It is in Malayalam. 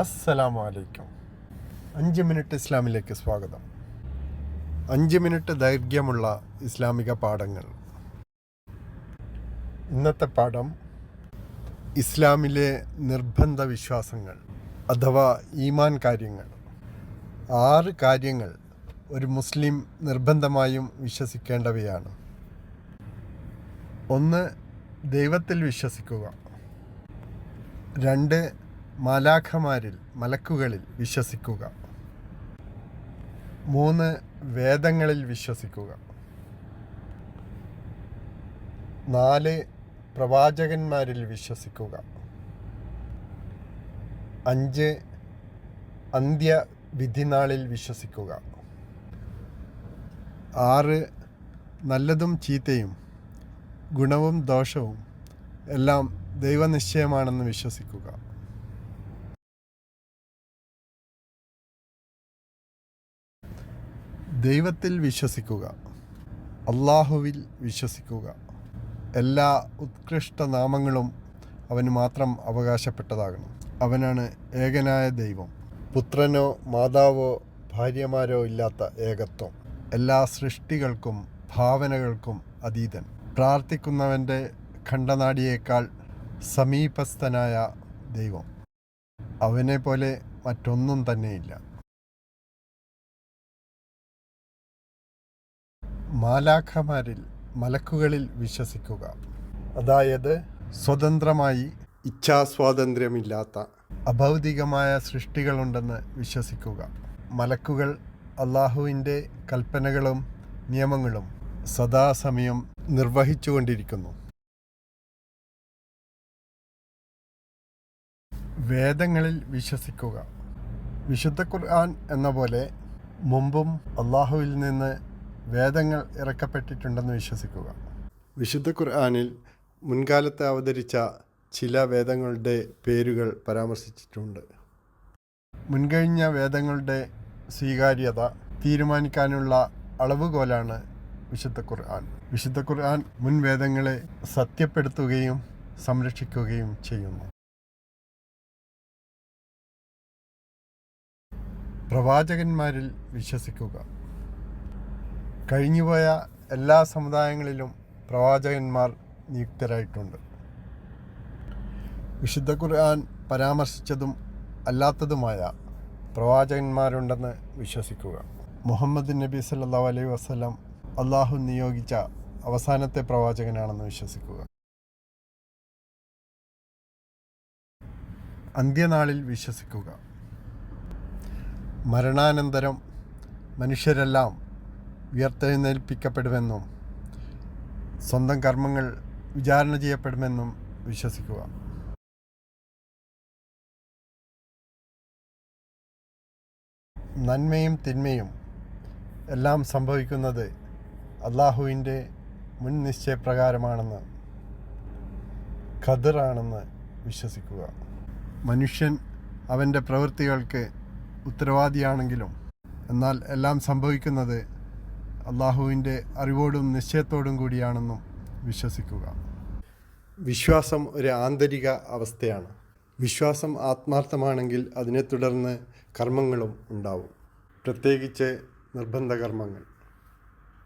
അസ്സലാമു അലൈക്കും അഞ്ച് മിനിറ്റ് ഇസ്ലാമിലേക്ക് സ്വാഗതം. അഞ്ച് മിനിറ്റ് ദൈർഘ്യമുള്ള ഇസ്ലാമിക പാഠങ്ങൾ. ഇന്നത്തെ പാഠം ഇസ്ലാമിലെ നിർബന്ധ വിശ്വാസങ്ങൾ അഥവാ ഈമാൻ കാര്യങ്ങൾ. ആറ് കാര്യങ്ങൾ ഒരു മുസ്ലിം നിർബന്ധമായും വിശ്വസിക്കേണ്ടവയാണ്. ഒന്ന് ദൈവത്തിൽ വിശ്വസിക്കുക. രണ്ട് മാലാഖമാരിൽ മലക്കുകളിൽ വിശ്വസിക്കുക. മൂന്ന് വേദങ്ങളിൽ വിശ്വസിക്കുക. നാല് പ്രവാചകന്മാരിൽ വിശ്വസിക്കുക. അഞ്ച് അന്ത്യ വിധിനാളിൽ വിശ്വസിക്കുക. ആറ് നല്ലതും ചീത്തയും ഗുണവും ദോഷവും എല്ലാം ദൈവനിശ്ചയമാണെന്ന് വിശ്വസിക്കുക. ദൈവത്തിൽ വിശ്വസിക്കുക. അള്ളാഹുവിൽ വിശ്വസിക്കുക. എല്ലാ ഉത്കൃഷ്ട നാമങ്ങളും അവന് മാത്രം അവകാശപ്പെട്ടതാകണം. അവനാണ് ഏകനായ ദൈവം. പുത്രനോ മാതാവോ ഭാര്യമാരോ ഇല്ലാത്ത ഏകത്വം. എല്ലാ സൃഷ്ടികൾക്കും ഭാവനകൾക്കും അതീതൻ. പ്രാർത്ഥിക്കുന്നവന്റെ ഖണ്ഡനാടിയേക്കാൾ സമീപസ്ഥനായ ദൈവം. അവനെ പോലെ മറ്റൊന്നും തന്നെയില്ല. മാലാഖമാരിൽ മലക്കുകളിൽ വിശ്വസിക്കുക. അതായത് സ്വതന്ത്രമായി ഇച്ഛാസ്വാതന്ത്ര്യമില്ലാത്ത അഭൗതികമായ സൃഷ്ടികളുണ്ടെന്ന് വിശ്വസിക്കുക. മലക്കുകൾ അള്ളാഹുവിന്റെ കൽപ്പനകളും നിയമങ്ങളും സദാസമയം നിർവഹിച്ചുകൊണ്ടിരിക്കുന്നു. വേദങ്ങളിൽ വിശ്വസിക്കുക. വിശുദ്ധ ഖുർആൻ എന്ന പോലെ മുമ്പും അള്ളാഹുവിൽ നിന്ന് വേദങ്ങൾ ഇറക്കപ്പെട്ടിട്ടുണ്ടെന്ന് വിശ്വസിക്കുക. വിശുദ്ധ ഖുർആാനിൽ മുൻകാലത്ത് അവതരിച്ച ചില വേദങ്ങളുടെ പേരുകൾ പരാമർശിച്ചിട്ടുണ്ട്. മുൻകഴിഞ്ഞ വേദങ്ങളുടെ സ്വീകാര്യത തീരുമാനിക്കാനുള്ള അളവുകോലാണ് വിശുദ്ധ ഖുർആൻ. വിശുദ്ധ ഖുർആൻ മുൻ വേദങ്ങളെ സത്യപ്പെടുത്തുകയും സംരക്ഷിക്കുകയും ചെയ്യുന്നു. പ്രവാചകന്മാരിൽ വിശ്വസിക്കുക. കഴിഞ്ഞുപോയ എല്ലാ സമുദായങ്ങളിലും പ്രവാചകന്മാർ നിയുക്തരായിട്ടുണ്ട്. വിശുദ്ധ ഖുർആൻ പരാമർശിച്ചതും അല്ലാത്തതുമായ പ്രവാചകന്മാരുണ്ടെന്ന് വിശ്വസിക്കുക. മുഹമ്മദ് നബി സല്ലല്ലാഹു അലൈഹി വസ്ലം അള്ളാഹു നിയോഗിച്ച അവസാനത്തെ പ്രവാചകനാണെന്ന് വിശ്വസിക്കുക. അന്ത്യനാളിൽ വിശ്വസിക്കുക. മരണാനന്തരം മനുഷ്യരെല്ലാം ഉയർത്തെഴുന്നേൽപ്പിക്കപ്പെടുമെന്നും സ്വന്തം കർമ്മങ്ങൾ വിചാരണ ചെയ്യപ്പെടുമെന്നും വിശ്വസിക്കുക. നന്മയും തിന്മയും എല്ലാം സംഭവിക്കുന്നത് അള്ളാഹുവിന്റെ മുൻ നിശ്ചയപ്രകാരമാണെന്ന് ഖദറാണെന്ന് വിശ്വസിക്കുക. മനുഷ്യൻ അവന്റെ പ്രവൃത്തികൾക്ക് ഉത്തരവാദിയാണെങ്കിലും എന്നാൽ എല്ലാം സംഭവിക്കുന്നത് അള്ളാഹുവിന്റെ അറിവോടും നിശ്ചയത്തോടും കൂടിയാണെന്നും വിശ്വസിക്കുക. വിശ്വാസം ഒരു ആന്തരിക അവസ്ഥയാണ്. വിശ്വാസം ആത്മാർത്ഥമാണെങ്കിൽ അതിനെ തുടർന്ന് കർമ്മങ്ങളും ഉണ്ടാവും. പ്രത്യേകിച്ച് നിർബന്ധ കർമ്മങ്ങൾ.